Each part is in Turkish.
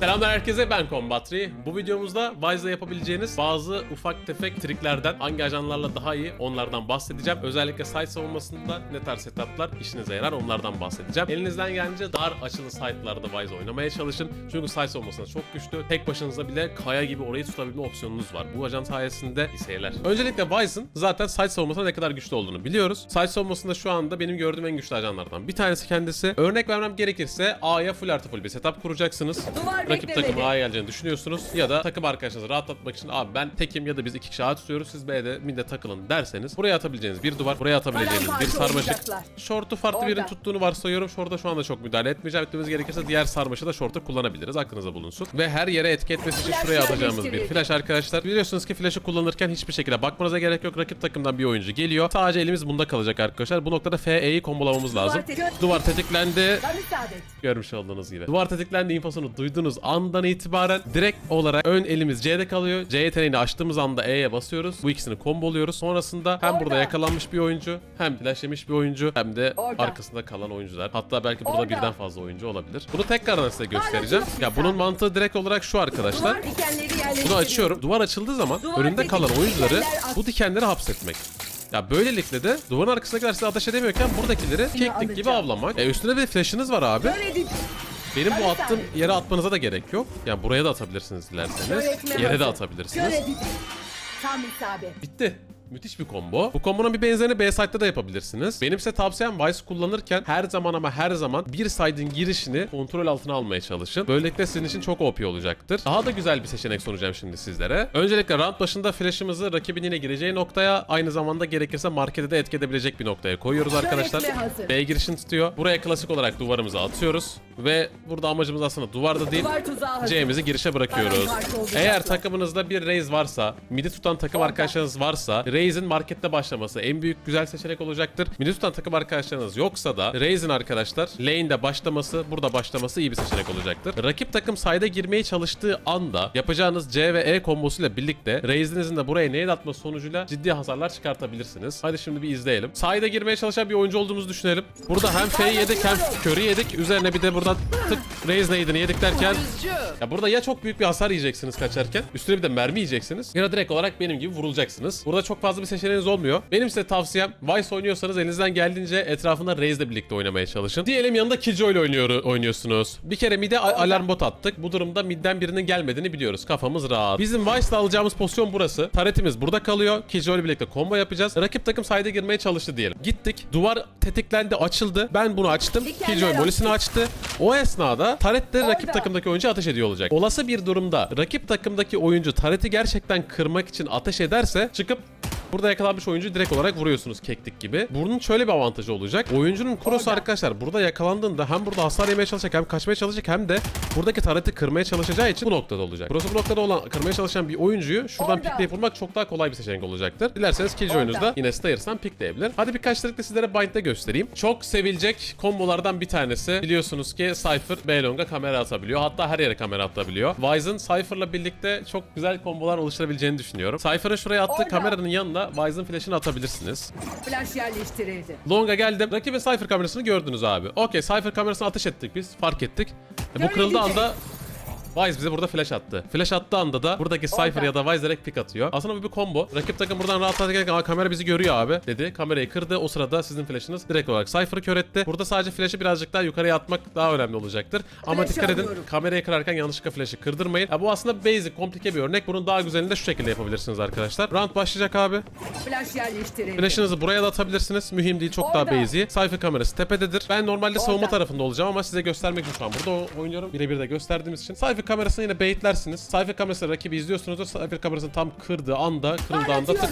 Selamlar herkese ben Combatri. Bu videomuzda Wise'da yapabileceğiniz bazı ufak tefek triklerden hangi ajanlarla daha iyi onlardan bahsedeceğim. Özellikle site savunmasında ne tarz setuplar işinize yarar onlardan bahsedeceğim. Elinizden gelince dar açılı site'larda Wise oynamaya çalışın. Çünkü site savunmasında çok güçlü. Tek başınıza bile kaya gibi orayı tutabilme opsiyonunuz var. Bu ajan sayesinde seyirler. Öncelikle Wise'ın zaten site savunmasında ne kadar güçlü olduğunu biliyoruz. Site savunmasında şu anda benim gördüğüm en güçlü ajanlardan bir tanesi kendisi. Örnek vermem gerekirse A'ya full artı full bir setup kuracaksınız. Duvar Rakip takım A'ya geleceğini düşünüyorsunuz ya da takım arkadaşınızı rahatlatmak için abi ben tekim ya da biz iki kişi A tutuyoruz siz B'de midde takılın derseniz buraya atabileceğiniz bir duvar, buraya atabileceğiniz bir sarmaşık. Short'u farklı birinin tuttuğunu varsayıyorum. Short'a şu anda çok müdahale etmeyeceğim. Etmemiz gerekirse diğer sarmaşı da short'u kullanabiliriz. Aklınıza bulunsun. Ve her yere etki etmesi için şuraya atacağımız bir flash arkadaşlar. Biliyorsunuz ki flash'ı kullanırken hiçbir şekilde bakmanıza gerek yok. Rakip takımdan bir oyuncu geliyor. Sadece elimiz bunda kalacak arkadaşlar. Bu noktada FE'yi kombolamamız lazım. Duvar tetiklendi. Görmüş olduğunuz gibi. Duvar tetiklendi infosunu duyduğunuz andan itibaren direkt olarak ön elimiz C'de kalıyor. C yeteneğini açtığımız anda E'ye basıyoruz. Bu ikisini komboluyoruz. Sonrasında hem burada Orada. yakalanmış bir oyuncu hem flash yemiş bir oyuncu hem de Orada. arkasında kalan oyuncular. Hatta belki burada Orada. birden fazla oyuncu olabilir. Bunu tekrardan size göstereceğim. Ya bunun mantığı direkt olarak şu arkadaşlar. Bunu açıyorum. Duvar açıldığı zaman Duvar önünde kalan oyuncuları bu dikenleri hapsetmek. Ya böylelikle de duvarın arkasındakiler size ateş edemiyorken buradakileri keklik gibi avlamak. E üstüne bir flash'ınız var abi. Edin. Benim bu attığım yere atmanıza da gerek yok. Yani buraya da atabilirsiniz dilerseniz. Yere de atabilirsiniz. edin. Tam isabet. Bitti. Müthiş bir combo. Bu kombonun bir benzerini B site'da da yapabilirsiniz. Benim size tavsiyem Vice kullanırken her zaman ama her zaman bir side'in girişini kontrol altına almaya çalışın. Böylelikle sizin için çok OP olacaktır. Daha da güzel bir seçenek sunacağım şimdi sizlere. Öncelikle round başında flash'ımızı rakibin yine gireceği noktaya aynı zamanda gerekirse markete de etki edebilecek bir noktaya koyuyoruz arkadaşlar. B girişini tutuyor. Buraya klasik olarak duvarımızı atıyoruz. Ve burada amacımız aslında duvarda değil. C'mizi girişe bırakıyoruz. Eğer takımınızda bir Raze varsa, midi tutan takım arkadaşlarınız varsa, Raze'in markette başlaması en büyük güzel seçenek olacaktır. Midi tutan takım arkadaşlarınız yoksa da Raze'in arkadaşlar lane'de başlaması, burada başlaması iyi bir seçenek olacaktır. Rakip takım side'e girmeye çalıştığı anda yapacağınız C ve E kombosuyla birlikte Raze'inizin de buraya nade atması sonucuyla ciddi hasarlar çıkartabilirsiniz. Hadi şimdi bir izleyelim. Side'e girmeye çalışan bir oyuncu olduğumuzu düşünelim. Burada hem F'yi yedik hem Curry yedik. Üzerine bir de buradan tık Raze nade'ini yedik derken ya burada ya çok büyük bir hasar yiyeceksiniz kaçarken, üstüne bir de mermi yiyeceksiniz ya da direkt olarak benim gibi vurulacaksınız. Burada çok fazla bir seçeneğiniz olmuyor. Benim size tavsiyem Vice oynuyorsanız elinizden geldiğince etrafında Raze'le birlikte oynamaya çalışın. Diyelim yanında Killjoy ile oynuyor, oynuyorsunuz. Bir kere mid'e alarm bot attık. Bu durumda midden birinin gelmediğini biliyoruz. Kafamız rahat. Bizim Vice'la alacağımız pozisyon burası. Taretimiz burada kalıyor. Killjoy ile birlikte combo yapacağız. Rakip takım side'e girmeye çalıştı diyelim. Gittik. Duvar tetiklendi, açıldı. Ben bunu açtım. Killjoy molisini açtı. O esnada Taret de rakip Orada. takımdaki oyuncu ateş ediyor olacak. Olası bir durumda rakip takımdaki oyuncu Taret'i gerçekten kırmak için ateş ederse çıkıp Burada yakalanmış oyuncu direkt olarak vuruyorsunuz keklik gibi. Bunun şöyle bir avantajı olacak. Oyuncunun Orada. arkadaşlar burada yakalandığında hem burada hasar yemeye çalışacak hem kaçmaya çalışacak hem de buradaki tareti kırmaya çalışacağı için bu noktada olacak. Krosu bu noktada olan kırmaya çalışan bir oyuncuyu şuradan Orada. pikleyip vurmak çok daha kolay bir seçeneğk olacaktır. Dilerseniz Killjoy oyunuzda yine Stairs'tan pikleyebilir. Hadi birkaç trikle sizlere Bind'de göstereyim. Çok sevilecek kombolardan bir tanesi. Biliyorsunuz ki Cypher B-Long'a kamera atabiliyor. Hatta her yere kamera atabiliyor. Wise'ın Cypher'la birlikte çok güzel kombolar oluşturabileceğini düşünüyorum. Cypher'ın şuraya attığı Orada. kameranın yanına Wise'ın flash'ını atabilirsiniz. Flash yerleştirildi. Long'a geldim. Rakibin Cypher kamerasını gördünüz abi. Okey Cypher kamerasını ateş ettik biz. Fark ettik. E, bu kırıldığı anda Wise bize burada flash attı. Flash attığı anda da buradaki Cypher ya da Wise direkt pick atıyor. Aslında bu bir combo. Rakip takım buradan rahat gelirken "Aa, kamera bizi görüyor abi dedi. Kamerayı kırdı. O sırada sizin flash'ınız direkt olarak Cypher'ı kör etti. Burada sadece flash'ı birazcık daha yukarıya atmak daha önemli olacaktır. Ama Flash'ı dikkat edin alıyorum. kamerayı kırarken yanlışlıkla flash'ı kırdırmayın. Ya bu aslında basic, komplike bir örnek. Bunun daha güzelini de şu şekilde yapabilirsiniz arkadaşlar. Round başlayacak abi. Flash yerleştirildi. Flash'ınızı buraya da atabilirsiniz. Mühim değil, çok daha Orada. basic. Cypher kamerası tepededir. Ben normalde savunma tarafında olacağım ama size göstermek için şu an burada oynuyorum. Birebir de gösterdiğimiz için. Cypher kamerasını yine baitlersiniz. Cypher kamerası rakibi izliyorsunuzdur. Cypher kamerasını tam kırdığı anda, kırıldığı anda tık.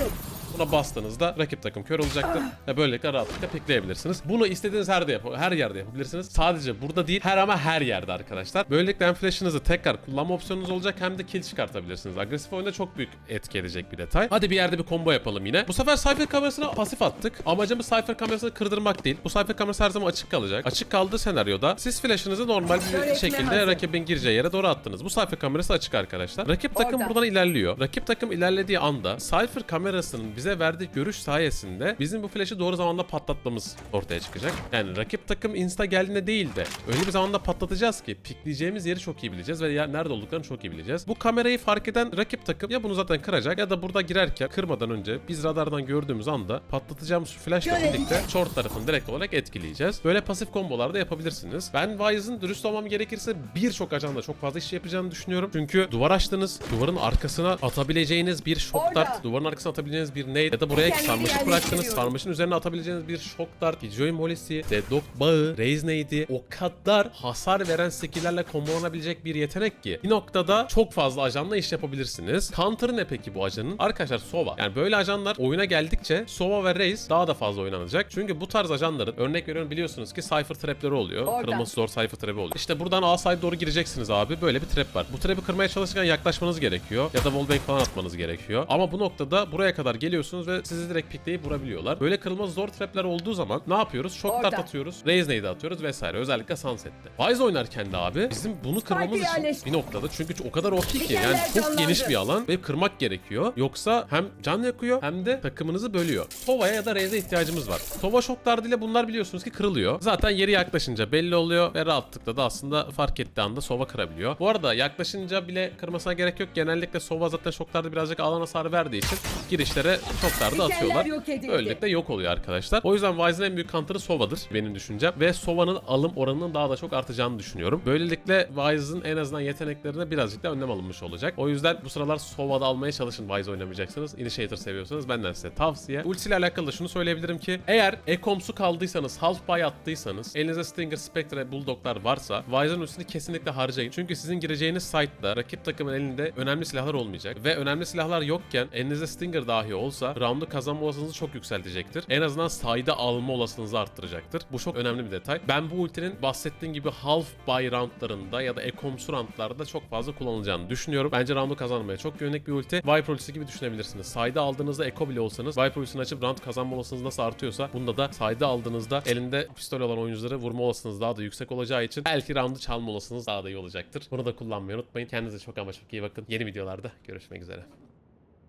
Buna bastığınızda rakip takım kör olacaktır ve böylelikle rahatlıkla pikleyebilirsiniz. Bunu istediğiniz her, de yap her yerde yapabilirsiniz. Sadece burada değil her ama her yerde arkadaşlar. Böylelikle hem flash'ınızı tekrar kullanma opsiyonunuz olacak hem de kill çıkartabilirsiniz. Agresif oyunda çok büyük etki edecek bir detay. Hadi bir yerde bir combo yapalım yine. Bu sefer Cypher kamerasına pasif attık. Amacımız Cypher kamerasını kırdırmak değil. Bu Cypher kamerası her zaman açık kalacak. Açık kaldığı senaryoda siz flash'ınızı normal bir şekilde rakibin gireceği yere doğru attınız. Bu Cypher kamerası açık arkadaşlar. Rakip takım Orada. buradan ilerliyor. Rakip takım ilerlediği anda Cypher kamerasının bize verdiği görüş sayesinde bizim bu flash'ı doğru zamanda patlatmamız ortaya çıkacak. Yani rakip takım insta geldiğinde değil de öyle bir zamanda patlatacağız ki pikleyeceğimiz yeri çok iyi bileceğiz ve yer nerede olduklarını çok iyi bileceğiz. Bu kamerayı fark eden rakip takım ya bunu zaten kıracak ya da burada girerken kırmadan önce biz radardan gördüğümüz anda patlatacağımız flash'la Görelim. birlikte short tarafını direkt olarak etkileyeceğiz. Böyle pasif kombolar da yapabilirsiniz. Ben Wise'ın dürüst olmam gerekirse birçok ajanda çok fazla iş yapacağını düşünüyorum. Çünkü duvar açtınız. Duvarın arkasına atabileceğiniz bir Orada. dart, duvarın arkasına atabileceğiniz bir nade ya da buraya Kendini sarmaşık bıraktınız. Sarmaşın üzerine atabileceğiniz bir shock dart, Joy Molly'si, Deadlock bağı, Raze nade'i o kadar hasar veren skill'lerle kombolanabilecek bir yetenek ki bir noktada çok fazla ajanla iş yapabilirsiniz. Counter'ı ne peki bu ajanın? Arkadaşlar Sova. Yani böyle ajanlar oyuna geldikçe Sova ve Raze daha da fazla oynanacak. Çünkü bu tarz ajanların örnek veriyorum biliyorsunuz ki Cypher trapleri oluyor. Orada. Kırılması zor Cypher trap'i oluyor. İşte buradan A side doğru gireceksiniz abi. Böyle bir trap var. Bu trap'i kırmaya çalışırken yaklaşmanız gerekiyor. Ya da wallbang falan atmanız gerekiyor. Ama bu noktada buraya kadar geliyorsunuz ve sizi direkt pikleyip vurabiliyorlar. Böyle kırılması zor trapler olduğu zaman ne yapıyoruz? Shock dart atıyoruz. Raze nade atıyoruz vesaire. Özellikle Sunset'te. Wise oynarken de abi bizim bunu kırmamız için bir noktada çünkü o kadar OP ki yani çok geniş bir alan ve kırmak gerekiyor. Yoksa hem can yakıyor hem de takımınızı bölüyor. Tova'ya ya da Raze'e ihtiyacımız var. Tova şok dardıyla bunlar biliyorsunuz ki kırılıyor. Zaten yeri yaklaşınca belli oluyor ve rahatlıkla da aslında fark ettiği anda Sova kırabiliyor. Bu arada yaklaşınca bile kırmasına gerek yok. Genellikle Sova zaten şok dardı birazcık alan hasarı verdiği için girişlere dardı Dikenler atıyorlar. Böylelikle yok oluyor arkadaşlar. O yüzden Wise'ın en büyük counter'ı Sova'dır benim düşüncem. Ve Sova'nın alım oranının daha da çok artacağını düşünüyorum. Böylelikle Wise'ın en azından yeteneklerine birazcık da önlem alınmış olacak. O yüzden bu sıralar Sova'da almaya çalışın Wise oynamayacaksınız. Initiator seviyorsanız benden size tavsiye. Ulti ile alakalı da şunu söyleyebilirim ki eğer Ekoms'u kaldıysanız, half buy attıysanız, elinizde Stinger, Spectre, Bulldog'lar varsa Wise'ın ultisini kesinlikle harcayın. Çünkü sizin gireceğiniz site'da rakip takımın elinde önemli silahlar olmayacak. Ve önemli silahlar yokken elinizde Stinger dahi olsa round'u kazanma olasılığınızı çok yükseltecektir. En azından side'ı alma olasılığınızı arttıracaktır. Bu çok önemli bir detay. Ben bu ultinin bahsettiğim gibi half buy roundlarında ya da Ekomsu roundlarda çok fazla kullanılacağını düşünüyorum. Bence round'u kazanmaya çok yönelik bir ulti. Viper ultisi gibi düşünebilirsiniz. Side'ı aldığınızda Eko bile olsanız Viper ultisini açıp round kazanma olasılığınız nasıl artıyorsa bunda da side'ı aldığınızda elinde pistol olan oyuncuları vurma olasılığınız daha da yüksek olacağı için belki round'u çalma olasılığınız daha da iyi olacaktır. Bunu da kullanmayı unutmayın. Kendinize çok ama çok iyi bakın. Yeni videolarda görüşmek üzere.